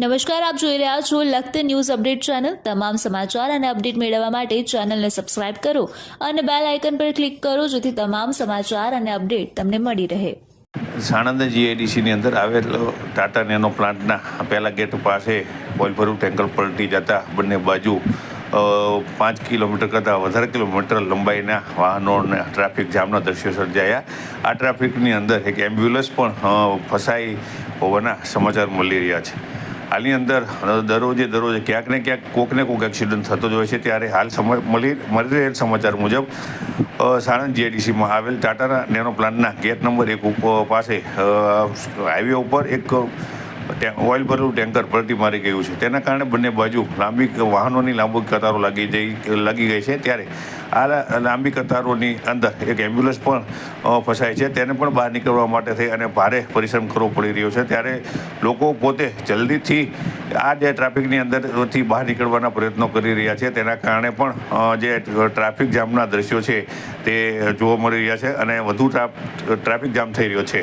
નમસ્કાર, આપ જોઈ રહ્યા છો લખત ન્યૂઝ અપડેટ ચેનલ. તમામ સમાચાર અને અપડેટ મેળવવા માટે ચેનલને સબસ્ક્રાઇબ કરો અને બેલ આઇકન પર ક્લિક કરો જેથી તમામ સમાચાર અને અપડેટ તમને મળી રહે. સાણંદ જીઆઈડીસીની અંદર આવેલો ટાટા નેનો પ્લાન્ટના પહેલા ગેટ પાસે બોલભરું ટેન્કર પલટી જતા બંને બાજુ પાંચ કિલોમીટર કરતાં વધારે કિલોમીટર લંબાઈના વાહનોને ટ્રાફિક જામના દ્રશ્યો સર્જાયા. આ ટ્રાફિકની અંદર એક એમ્બ્યુલન્સ પણ ફસાઈ હોવાના સમાચાર મળી રહ્યા છે. હાલની અંદર દરરોજે દરરોજે ક્યાંક ને ક્યાંક કોકને કોક એક્સિડન્ટ થતો જ હોય છે. ત્યારે હાલ સમય મળી મળી રહેલ સમાચાર મુજબ સાણંદ જીઆઈડીસીમાં આવેલ ટાટાના નેનો પ્લાન્ટના ગેટ નંબર એક પાસે હાઈવે ઉપર એક ઓઇલ ભરેલું ટેન્કર પલટી મારી ગયું છે. તેના કારણે બંને બાજુ લાંબી વાહનોની લાંબી કતારો લાગી જઈ, લાગી ગઈ છે. ત્યારે આ લાંબી કતારોની અંદર એક એમ્બ્યુલન્સ પણ ફસાય છે. તેને પણ બહાર નીકળવા માટે થઈ અને ભારે પરિશ્રમ કરવો પડી રહ્યો છે. ત્યારે લોકો પોતે જલ્દીથી આ જે ટ્રાફિકની અંદરથી બહાર નીકળવાના પ્રયત્નો કરી રહ્યા છે. તેના કારણે પણ જે ટ્રાફિક જામના દ્રશ્યો છે તે જોવા મળી રહ્યા છે અને વધુ ટ્રાફ- ટ્રાફિક જામ થઈ રહ્યો છે.